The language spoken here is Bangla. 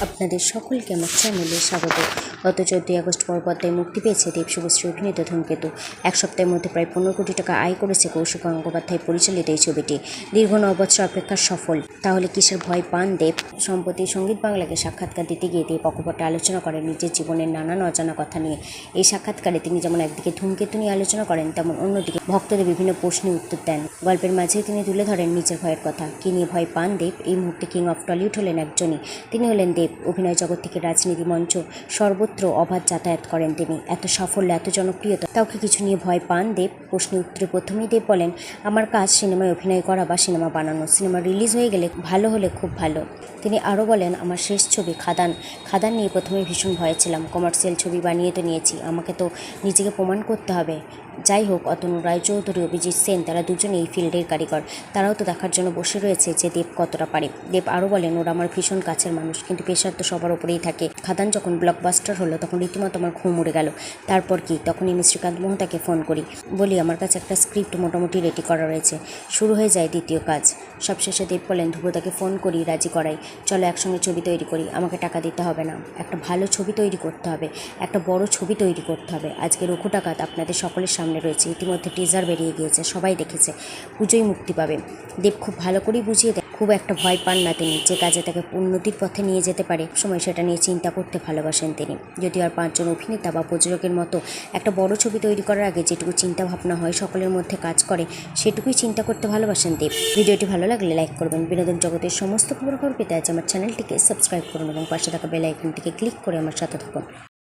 আপনাদের সকলকে আমার চ্যানেলে স্বাগত। গত চোদ্দই আগস্ট পর পর্দায় মুক্তি পেয়েছে দেব শুভশ্রী অভিনীত ধূমকেতু। এক সপ্তাহের মধ্যে প্রায় পনেরো কোটি টাকা আয় করেছে কৌশিক গঙ্গোপাধ্যায় পরিচালিত এই ছবিটি। দীর্ঘ ন বছর অপেক্ষা সফল। তাহলে কিসের ভয় পান দেব? সম্প্রতি সংগীত বাংলাকে সাক্ষাৎকার দিতে গিয়ে দেব অকপটে আলোচনা করেন নিজের জীবনের নানান অজানা কথা নিয়ে। এই সাক্ষাৎকারে তিনি যেমন একদিকে ধূমকেতু নিয়ে আলোচনা করেন, তেমন অন্যদিকে ভক্তদের বিভিন্ন প্রশ্নের উত্তর দেন। গল্পের মাঝেই তিনি তুলে ধরেন নিজের ভয়ের কথা। কি নিয়ে ভয় পান দেব? এই মুহূর্তে কিং অফ টলিউড হলেন একজনই। তিনি হলেন দেব। অভিনয় জগৎ থেকে রাজনীতি মঞ্চ সর্বত্র অবাধ যাতায়াত করেন তিনি। এত সাফল্য, এত জনপ্রিয়তা, তাও কি কিছু নিয়ে ভয় পান দেব? প্রশ্নের উত্তরে প্রথমেই দেব বলেন, আমার কাজ সিনেমায় অভিনয় করা বা সিনেমা বানানো, সিনেমা রিলিজ হয়ে গেলে ভালো হলে খুব ভালো। তিনি আরও বলেন, আমার শেষ ছবি খাদান। খাদান নিয়ে প্রথমে ভীষণ ভয়ে ছিলাম। কমার্শিয়াল ছবি বানিয়ে তো নিয়েছি। আমাকে তো নিজেকে প্রমাণ করতে হবে। যাই হোক, অতনু রায়চৌধুরী অভিজিৎ সেন, তারা দুজনেই এই ফিল্ডের কারিগর। তারাও তো দেখার জন্য বসে রয়েছে যে দেব কতটা পারে। দেব আরও বলেন, ওরা আমার ভীষণ কাছের মানুষ, কিন্তু পেশার তো সবার ওপরেই থাকে। খাদান যখন ব্লকবাস্টার হলো, তখন রীতিমতো আমার ঘুম উড়ে গেল। তারপর কি? তখন আমি শ্রীকান্ত মোহতাকে ফোন করি। বলি, আমার কাছে একটা স্ক্রিপ্ট মোটামুটি রেডি করা রয়েছে। শুরু হয়ে যায় দ্বিতীয় কাজ। সবশেষে দেব বলেন ধ্রুবদাকে ফোন করি, রাজি করাই। চলো একসঙ্গে ছবি তৈরি করি। আমাকে টাকা দিতে হবে না। একটা ভালো ছবি তৈরি করতে হবে। একটা বড় ছবি তৈরি করতে হবে। আজকে রঘু টাকাত আপনাদের সকলের সামনে রয়েছে। ইতিমধ্যে টিজার বেরিয়ে গিয়েছে। সবাই দেখেছে। পুজোই মুক্তি পাবে। দেব খুব ভালো করেই বুঝিয়ে দেয়। খুব একটা ভয় পান না তিনি। যে কাজে তাকে উন্নতির পথে নিয়ে যেতে পারে, সময় সেটা নিয়ে চিন্তা করতে ভালোবাসেন তিনি। যদি আর পাঁচজন অভিনেতা বা প্রযোজকের মতো একটা বড় ছবি তৈরি করার আগে যেটুকু চিন্তা ভাবনা হয়, সকলের মধ্যে কাজ করে, সেটুকুই চিন্তা করতে ভালোবাসেন দেব। ভিডিওটি ভালো লাগলে লাইক করবেন। বিনোদন জগতের সমস্ত খবর পেতে আজ আমার চ্যানেলটিকে সাবস্ক্রাইব করুন এবং পাশে থাকা বেল আইকনটিকে ক্লিক করে আমার সাথে থাকুন।